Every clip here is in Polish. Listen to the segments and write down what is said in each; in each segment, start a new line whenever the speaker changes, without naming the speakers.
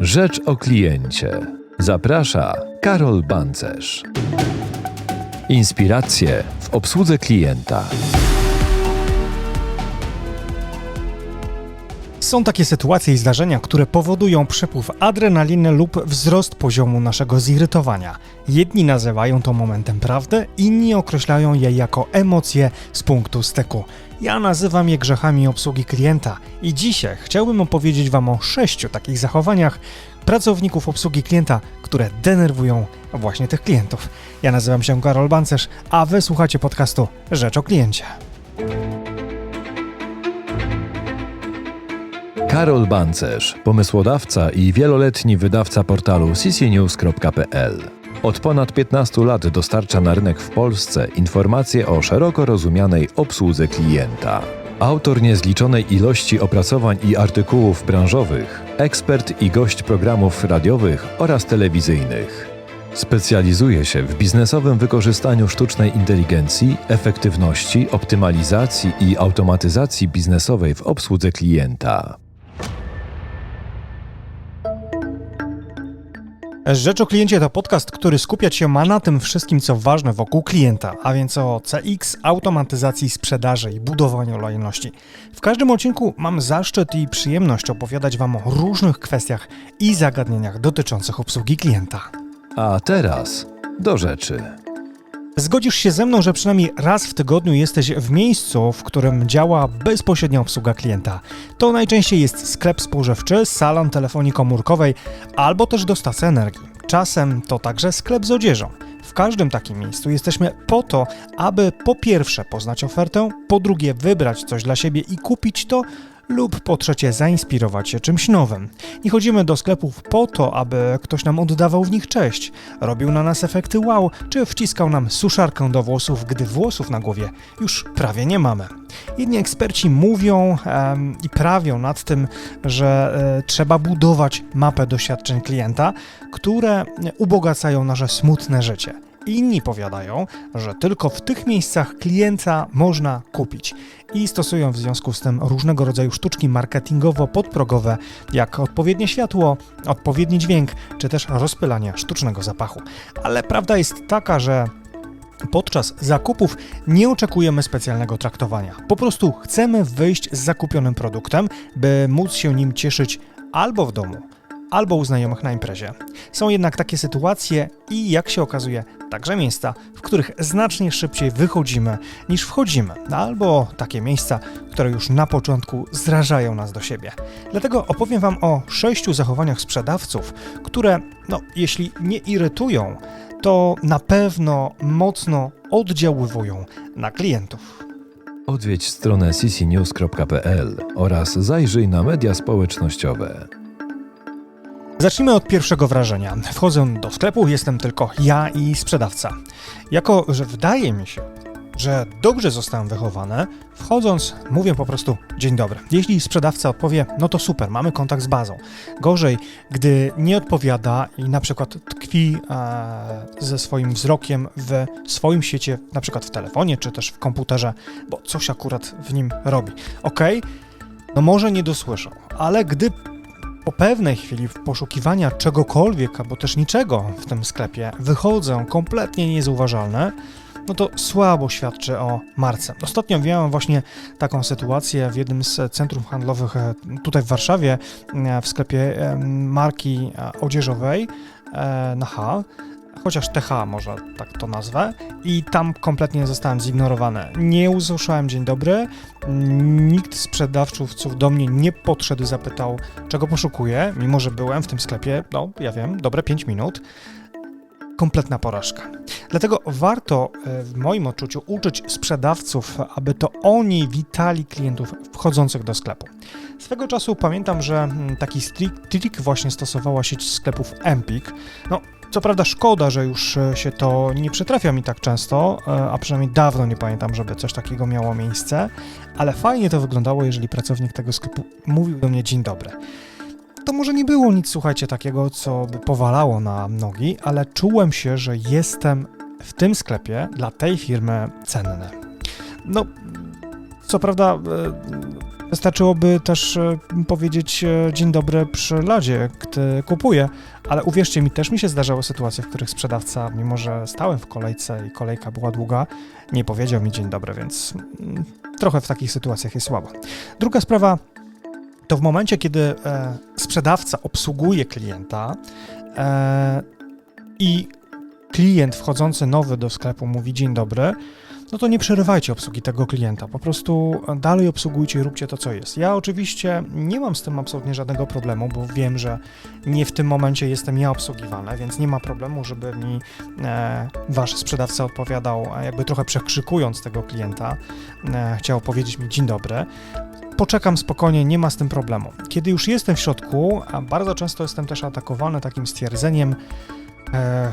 Rzecz o kliencie. Zaprasza Karol Bancerz. Inspiracje w obsłudze klienta.
Są takie sytuacje i zdarzenia, które powodują przepływ adrenaliny lub wzrost poziomu naszego zirytowania. Jedni nazywają to momentem prawdy, inni określają je jako emocje z punktu styku. Ja nazywam je grzechami obsługi klienta i dzisiaj chciałbym opowiedzieć Wam o sześciu takich zachowaniach pracowników obsługi klienta, które denerwują właśnie tych klientów. Ja nazywam się Karol Bancerz, a Wy słuchacie podcastu Rzecz o Kliencie.
Karol Bancerz, pomysłodawca i wieloletni wydawca portalu ccnews.pl. Od ponad 15 lat dostarcza na rynek w Polsce informacje o szeroko rozumianej obsłudze klienta. Autor niezliczonej ilości opracowań i artykułów branżowych, ekspert i gość programów radiowych oraz telewizyjnych. Specjalizuje się w biznesowym wykorzystaniu sztucznej inteligencji, efektywności, optymalizacji i automatyzacji biznesowej w obsłudze klienta.
Rzecz o kliencie to podcast, który skupiać się ma na tym wszystkim, co ważne wokół klienta, a więc o CX, automatyzacji sprzedaży i budowaniu lojalności. W każdym odcinku mam zaszczyt i przyjemność opowiadać Wam o różnych kwestiach i zagadnieniach dotyczących obsługi klienta.
A teraz do rzeczy.
Zgodzisz się ze mną, że przynajmniej raz w tygodniu jesteś w miejscu, w którym działa bezpośrednia obsługa klienta. To najczęściej jest sklep spożywczy, salon telefonii komórkowej albo też dostawca energii. Czasem to także sklep z odzieżą. W każdym takim miejscu jesteśmy po to, aby po pierwsze poznać ofertę, po drugie wybrać coś dla siebie i kupić to, lub po trzecie zainspirować się czymś nowym. Nie chodzimy do sklepów po to, aby ktoś nam oddawał w nich cześć, robił na nas efekty wow, czy wciskał nam suszarkę do włosów, gdy włosów na głowie już prawie nie mamy. Jedni eksperci mówią i prawią nad tym, że e, trzeba budować mapę doświadczeń klienta, które ubogacają nasze smutne życie. Inni powiadają, że tylko w tych miejscach klienta można kupić i stosują w związku z tym różnego rodzaju sztuczki marketingowo-podprogowe, jak odpowiednie światło, odpowiedni dźwięk, czy też rozpylanie sztucznego zapachu. Ale prawda jest taka, że Podczas zakupów nie oczekujemy specjalnego traktowania. Po prostu chcemy wyjść z zakupionym produktem, by móc się nim cieszyć albo w domu, albo u znajomych na imprezie. Są jednak takie sytuacje i jak się okazuje, także miejsca, w których znacznie szybciej wychodzimy niż wchodzimy, albo takie miejsca, które już na początku zrażają nas do siebie. Dlatego opowiem Wam o sześciu zachowaniach sprzedawców, które, no, jeśli nie irytują, to na pewno mocno oddziaływują na klientów.
Odwiedź stronę ccnews.pl oraz zajrzyj na media społecznościowe.
Zacznijmy od pierwszego wrażenia. Wchodzę do sklepu, jestem tylko ja i sprzedawca. Jako, że wydaje mi się, że dobrze zostałem wychowany, wchodząc mówię po prostu dzień dobry. Jeśli sprzedawca odpowie, no to super, mamy kontakt z bazą. Gorzej, gdy nie odpowiada i na przykład tkwi e, ze swoim wzrokiem w swoim świecie, na przykład w telefonie czy też w komputerze, bo coś akurat w nim robi. Ok, no może nie dosłyszał, ale gdy po pewnej chwili poszukiwania czegokolwiek, albo też niczego w tym sklepie wychodzą kompletnie niezauważalne, no to słabo świadczy o marce. Ostatnio miałem właśnie taką sytuację w jednym z centrów handlowych e, tutaj w Warszawie, e, w sklepie e, marki odzieżowej na H, chociaż TH może tak to nazwę, i tam kompletnie zostałem zignorowany. Nie usłyszałem dzień dobry, nikt z sprzedawców do mnie nie podszedł, zapytał, czego poszukuję, mimo że byłem w tym sklepie, no ja wiem, dobre 5 minut. Kompletna porażka. Dlatego warto w moim odczuciu uczyć sprzedawców, aby to oni witali klientów wchodzących do sklepu. Swego czasu pamiętam, że taki trik właśnie stosowała sieć sklepów Empik. No, co prawda szkoda, że już się to nie przytrafia mi tak często, a przynajmniej dawno nie pamiętam, żeby coś takiego miało miejsce, ale fajnie to wyglądało, jeżeli pracownik tego sklepu mówił do mnie dzień dobry. To może nie było nic, słuchajcie, takiego, co by powalało na nogi, ale czułem się, że jestem w tym sklepie dla tej firmy cenny. No, co prawda, Wystarczyłoby też e, powiedzieć e, dzień dobry przy ladzie, gdy kupuję, ale uwierzcie mi, też mi się zdarzały sytuacje, w których sprzedawca, mimo że stałem w kolejce i kolejka była długa, nie powiedział mi dzień dobry, więc mm, trochę w takich sytuacjach jest słabo. Druga sprawa to w momencie, kiedy e, sprzedawca obsługuje klienta i klient wchodzący nowy do sklepu mówi dzień dobry, no to nie przerywajcie obsługi tego klienta. Po prostu dalej obsługujcie i róbcie to, co jest. Ja oczywiście nie mam z tym absolutnie żadnego problemu, bo wiem, że nie w tym momencie jestem ja obsługiwany, więc nie ma problemu, żeby mi e, wasz sprzedawca odpowiadał, e, jakby trochę przekrzykując tego klienta, e, chciał powiedzieć mi dzień dobry. Poczekam spokojnie, nie ma z tym problemu. Kiedy już jestem w środku, a bardzo często jestem też atakowany takim stwierdzeniem,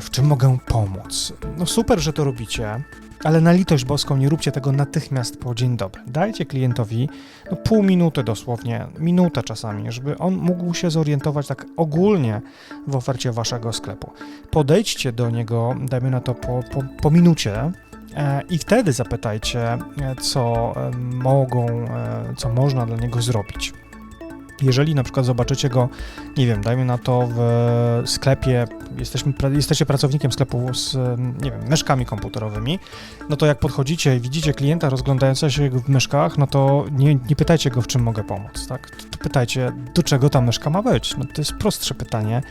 w czym mogę pomóc. No super, że to robicie, ale na litość boską nie róbcie tego natychmiast po dzień dobry. Dajcie klientowi no, pół minuty dosłownie, minutę czasami, żeby on mógł się zorientować tak ogólnie w ofercie waszego sklepu. Podejdźcie do niego, dajmy na to po, po, po minucie, e, i wtedy zapytajcie, e, co e, mogą, e, co można dla niego zrobić. Jeżeli na przykład zobaczycie go, nie wiem, dajmy na to w sklepie, jesteśmy, jesteście pracownikiem sklepu z, nie wiem, myszkami komputerowymi, no to jak podchodzicie i widzicie klienta rozglądającego się w myszkach, no to nie, nie pytajcie go, w czym mogę pomóc, tak? Pytajcie, do czego ta myszka ma być. No to jest prostsze pytanie,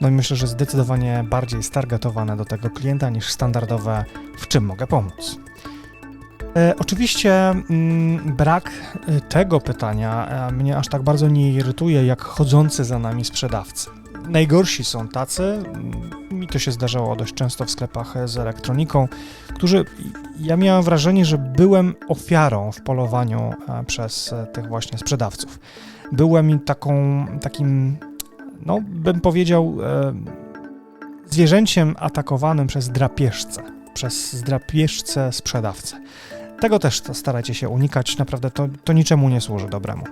no i myślę, że zdecydowanie bardziej stargetowane do tego klienta niż standardowe, w czym mogę pomóc. E, oczywiście mm, brak e, tego pytania e, mnie aż tak bardzo nie irytuje, jak chodzący za nami sprzedawcy. Najgorsi są tacy, mm, mi to się zdarzało dość często w sklepach z elektroniką, którzy, ja miałem wrażenie, że byłem ofiarą w polowaniu przez tych właśnie sprzedawców. Byłem taką, takim, no bym powiedział, zwierzęciem atakowanym przez drapieżcę, przez drapieżcę sprzedawcę. Tego też starajcie się unikać, naprawdę to, to niczemu nie służy dobremu.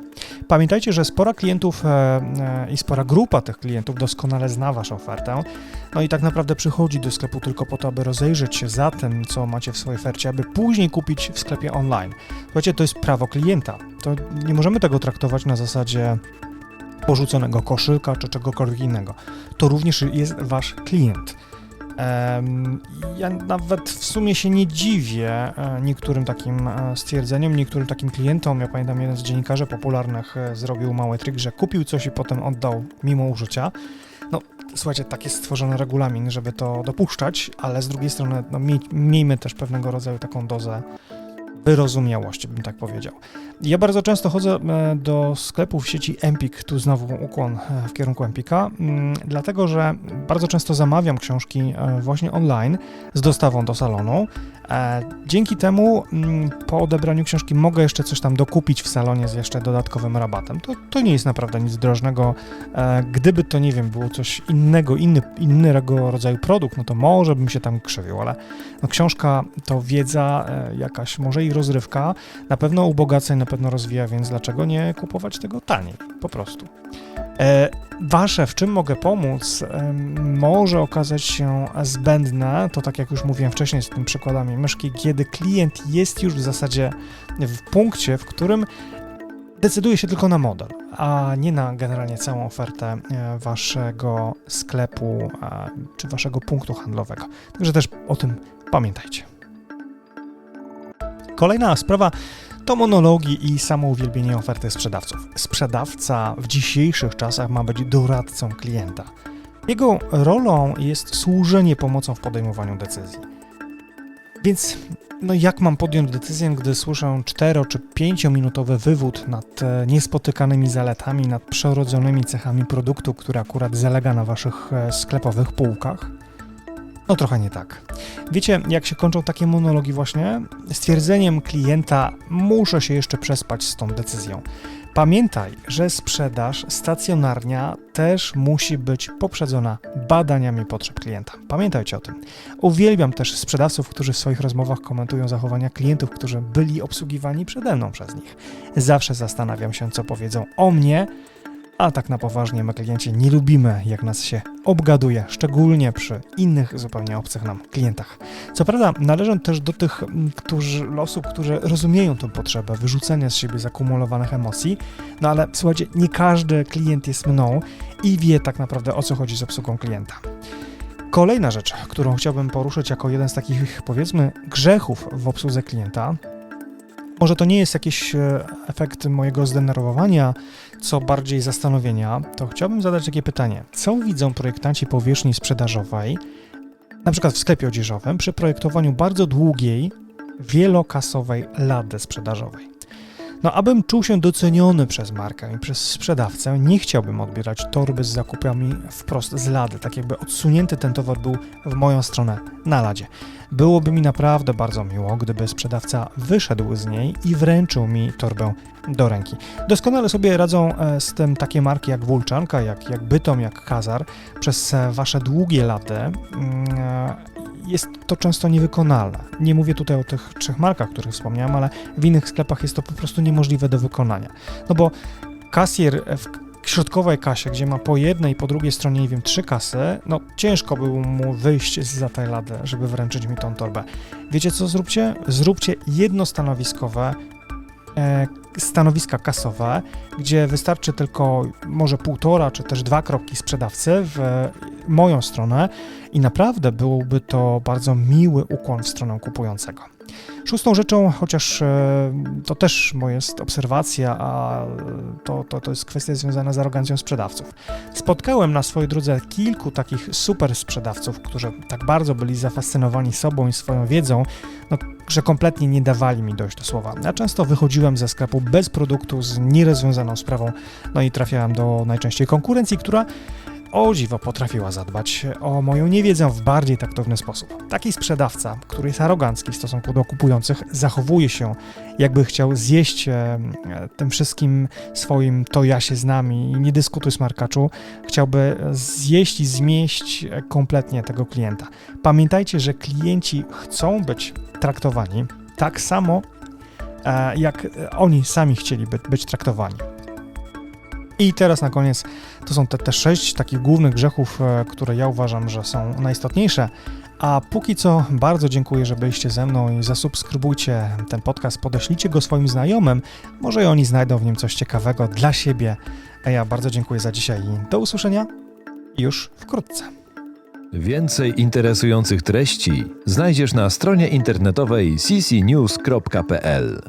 Pamiętajcie, że spora klientów e, e, i spora grupa tych klientów doskonale zna Waszą ofertę, no i tak naprawdę przychodzi do sklepu tylko po to, aby rozejrzeć się za tym, co macie w swojej ofercie, aby później kupić w sklepie online. Słuchajcie, to jest prawo klienta. To nie możemy tego traktować na zasadzie porzuconego koszyka czy czegokolwiek innego. To również jest Wasz klient. Ja nawet w sumie się nie dziwię e, niektórym takim e, stwierdzeniom, niektórym takim klientom. Ja pamiętam, jeden z dziennikarzy popularnych e, zrobił mały trik, że kupił coś i potem oddał mimo użycia. No, słuchajcie, tak jest stworzony regulamin, żeby to dopuszczać, ale z drugiej strony no, miej, miejmy też pewnego rodzaju taką dozę wyrozumiałości, bym tak powiedział. Ja bardzo często chodzę e, do sklepów sieci Empik, tu znowu ukłon e, w kierunku Empika, mm, dlatego że bardzo często zamawiam książki e, właśnie online z dostawą do salonu. Dzięki temu mm, po odebraniu książki mogę jeszcze coś tam dokupić w salonie z jeszcze dodatkowym rabatem. To, to nie jest naprawdę nic drożnego. Gdyby to, nie wiem, było coś innego, inny, innego rodzaju produkt, no to może bym się tam krzywił, ale no książka to wiedza jakaś, może i rozrywka, na pewno ubogaca i na pewno rozwija, więc dlaczego nie kupować tego taniej? Po prostu. E, wasze, w czym mogę pomóc, em, może okazać się zbędne, to tak jak już mówiłem wcześniej z tym przykładami myszki, kiedy klient jest już w zasadzie w punkcie, w którym decyduje się tylko na model, a nie na generalnie całą ofertę e, waszego sklepu czy waszego punktu handlowego. Także też o tym pamiętajcie. Kolejna sprawa to monologi i samouwielbienie oferty sprzedawców. Sprzedawca w dzisiejszych czasach ma być doradcą klienta. Jego rolą jest służenie pomocą w podejmowaniu decyzji. Więc no jak mam podjąć decyzję, gdy słyszę 4 czy 5 minutowy wywód nad e, niespotykanymi zaletami, nad przerodzonymi cechami produktu, który akurat zalega na waszych e, sklepowych półkach? No trochę nie tak. Wiecie, jak się kończą takie monologi właśnie? Stwierdzeniem klienta muszę się jeszcze przespać z tą decyzją. Pamiętaj, że sprzedaż stacjonarnia też musi być poprzedzona badaniami potrzeb klienta. Pamiętajcie o tym. Uwielbiam też sprzedawców, którzy w swoich rozmowach komentują zachowania klientów, którzy byli obsługiwani przede mną przez nich. Zawsze zastanawiam się, co powiedzą o mnie, A tak na poważnie, my klienci nie lubimy, jak nas się obgaduje, szczególnie przy innych, zupełnie obcych nam klientach. Co prawda, należę też do tych którzy, osób, które rozumieją tę potrzebę wyrzucenia z siebie zakumulowanych emocji, no ale słuchajcie, nie każdy klient jest mną i wie tak naprawdę o co chodzi z obsługą klienta. Kolejna rzecz, którą chciałbym poruszyć jako jeden z takich, powiedzmy, grzechów w obsłudze klienta, może to nie jest jakiś e, efekt mojego zdenerwowania, co bardziej zastanowienia, to chciałbym zadać takie pytanie. Co widzą projektanci powierzchni sprzedażowej, na przykład w sklepie odzieżowym, przy projektowaniu bardzo długiej, wielokasowej lady sprzedażowej? No, abym czuł się doceniony przez markę i przez sprzedawcę, nie chciałbym odbierać torby z zakupami wprost z lady, tak jakby odsunięty ten towar był w moją stronę na ladzie. Byłoby mi naprawdę bardzo miło, gdyby sprzedawca wyszedł z niej i wręczył mi torbę do ręki. Doskonale sobie radzą e, z tym takie marki jak Wulczanka, jak, jak Bytom, jak Kazar. Przez e, wasze długie lata mm, e, jest to często niewykonalne. Nie mówię tutaj o tych trzech markach, o których wspomniałem, ale w innych sklepach jest to po prostu niemożliwe do wykonania. No bo kasjer w środkowej kasie, gdzie ma po jednej i po drugiej stronie, nie wiem, trzy kasy, no ciężko było mu wyjść z tej lady, żeby wręczyć mi tą torbę. Wiecie co zróbcie? Zróbcie jednostanowiskowe stanowiska kasowe, gdzie wystarczy tylko może półtora czy też dwa kroki sprzedawcy w moją stronę i naprawdę byłby to bardzo miły ukłon w stronę kupującego. Szóstą rzeczą, chociaż e, to też moja jest obserwacja, a to, to, to jest kwestia związana z arogancją sprzedawców. Spotkałem na swojej drodze kilku takich super sprzedawców, którzy tak bardzo byli zafascynowani sobą i swoją wiedzą, no, że kompletnie nie dawali mi dojść do słowa. Ja często wychodziłem ze sklepu bez produktu, z nierozwiązaną sprawą, no i trafiałem do najczęściej konkurencji, która o dziwo potrafiła zadbać o moją niewiedzę w bardziej taktowny sposób. Taki sprzedawca, który jest arogancki w stosunku do kupujących, zachowuje się, jakby chciał zjeść tym wszystkim swoim to ja się znam i nie dyskutuj smarkaczu, chciałby zjeść i zmieść kompletnie tego klienta. Pamiętajcie, że klienci chcą być traktowani tak samo, e, jak oni sami chcieli być, być traktowani. I teraz na koniec to są te, te sześć takich głównych grzechów, e, które ja uważam, że są najistotniejsze. A póki co bardzo dziękuję, że byliście ze mną i zasubskrybujcie ten podcast, podeślijcie go swoim znajomym, może i oni znajdą w nim coś ciekawego dla siebie. A ja bardzo dziękuję za dzisiaj i do usłyszenia już wkrótce.
Więcej interesujących treści znajdziesz na stronie internetowej ccnews.pl.